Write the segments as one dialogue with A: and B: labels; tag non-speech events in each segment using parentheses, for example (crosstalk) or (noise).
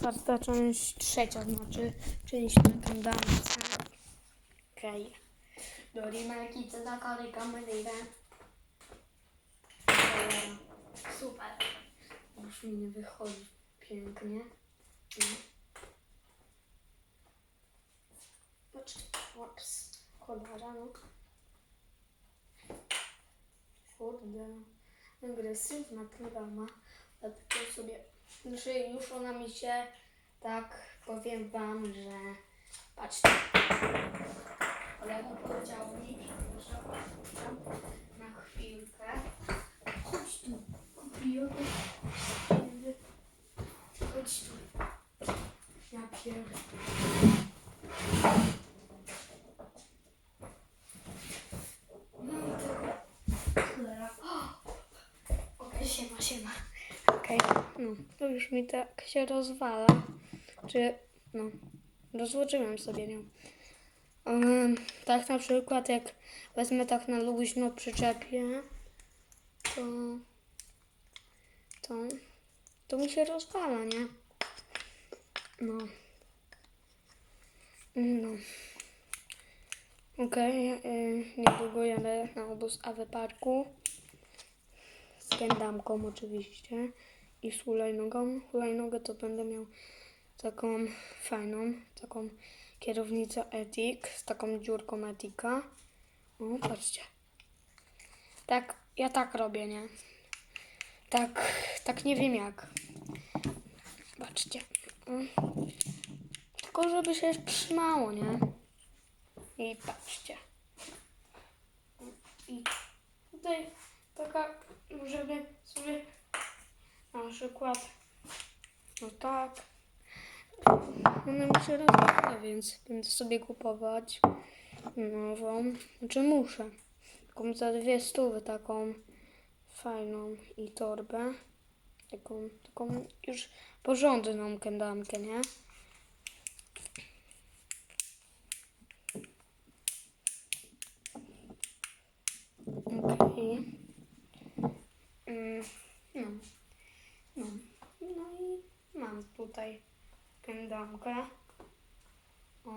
A: czwarta część, trzecia znaczy, część na kandance. Okej. Do remakey co za koryka możliwe. Super. Już mi nie wychodzi pięknie. Patrz, ups, cholera, no. Kurde, agresywna programa, dlatego sobie, znaczy już ona mi się, tak powiem wam, że patrzcie, kolega powiedział mi, że na chwilkę, chodź tu, kupiłem, chodź tu, ja pierdolę. No (gasps) siema, siema. Okej, no, to już mi tak się rozwala. Czy, no, rozłożyłem sobie nią. Um, tak na przykład jak wezmę tak na luźno przyczepię, to, to, to mi się rozwala, nie? No. No. Okej, y, niedługo jadę na obóz AW Parku. Z kędamką oczywiście. I z hulajnogą. Hulajnogę to będę miał taką fajną, taką kierownicę Etik z taką dziurką Etika. O, patrzcie. Tak, ja tak robię, nie? Tak, tak nie wiem jak. Patrzcie. Tylko żeby się trzymało, nie? I patrzcie. I tutaj taka, żeby sobie na przykład, no tak, mi się rozwala, więc będę sobie kupować nową, znaczy muszę, taką za dwie stówy, taką fajną i torbę, taką, taką już porządną kędamkę, nie? Okej. Mm, No. No. No i mam tutaj kędamkę. O.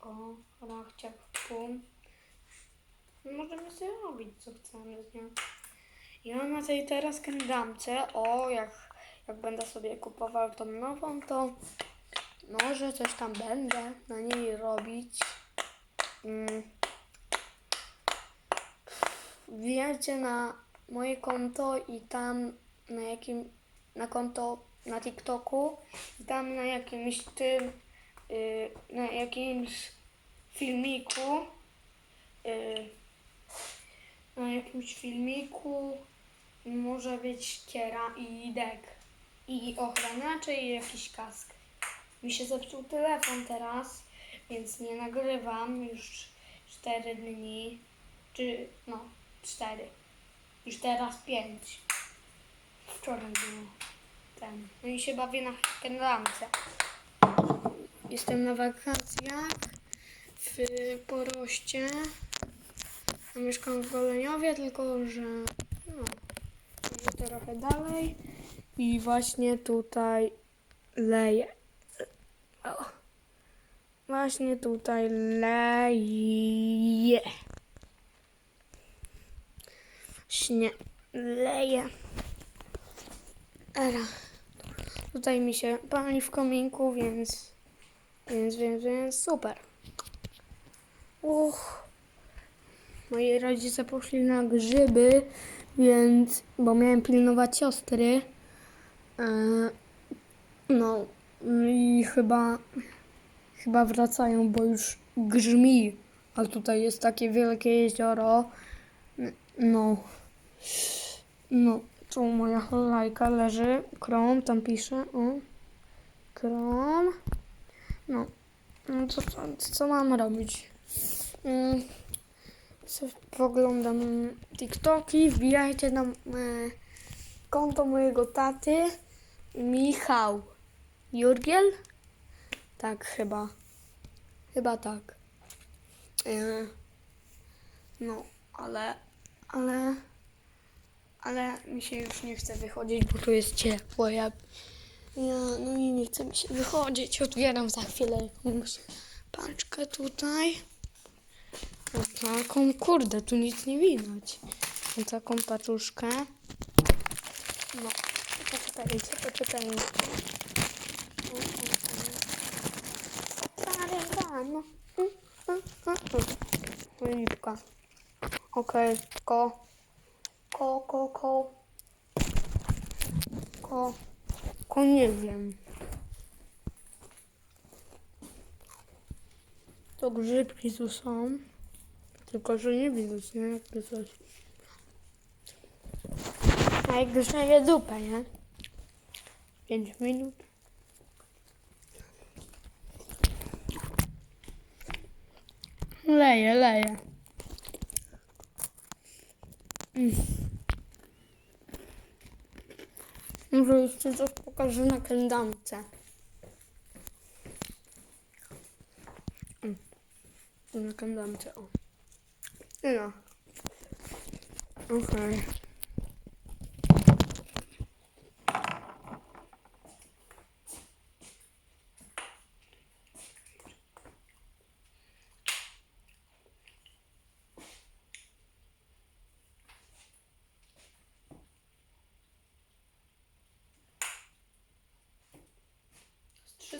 A: O, rachciak w pół. Możemy sobie robić co chcemy z nią. Ja na tej teraz kędamce, o, jak, jak będę sobie kupował tą nową, to może coś tam będę na niej robić. Mm. Wbijajcie na moje konto i tam na jakim na konto na TikToku i tam na jakimś tym y, na jakimś filmiku y, na jakimś filmiku może być kiera i dek i ochraniacze i jakiś kask. Mi się zepsuł telefon teraz, więc nie nagrywam już 4 dni, czy no 4. Już teraz 5. Wczoraj było ten. No i się bawię na kędamce. Jestem na wakacjach w Poroście. Mieszkam w Goleniowie, tylko że no, trochę dalej. I właśnie tutaj leje. O. Właśnie tutaj leje. Śnie leje. Era. Tutaj mi się pali w kominku, więc, więc, więc, więc super. Uch. Moi rodzice poszli na grzyby, więc, bo miałem pilnować siostry. E, no i chyba, chyba wracają, bo już grzmi. A tutaj jest takie wielkie jezioro. No. No, tu moja lajka leży. Krom, tam pisze. O. Krom. No. No co, co, mam robić? Mm. Poglądam TikToki. Wbijajcie na e, konto mojego taty. Michał. Jurgiel? Tak, chyba. Chyba tak. E, no, ale, ale, ale mi się już nie chce wychodzić, bo tu jest ciepło. Ja, ja no i nie chce mi się wychodzić. Otwieram za chwilę jakąś paczkę tutaj. O taką, kurde, tu nic nie widać. O taką paczuszkę. No, poczekajcie, poczekajcie. Rano. Lipka. Okej, ko. Ko, ko, ko. Ko. Ko nie wiem. To grzybki tu są. Tylko, że nie widać, nie? Jakby coś. A jak grzeje dupę, nie? 5 minut. Leje, leje. Mm. Może jeszcze coś pokażę na kędamce. Mm. Na kędamce, o. No. Okej. Z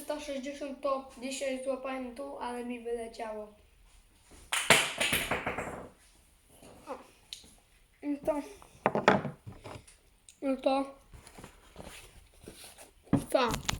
A: 360 to dzisiaj złapałem tu, ale mi wyleciało. I to. I to. Tak.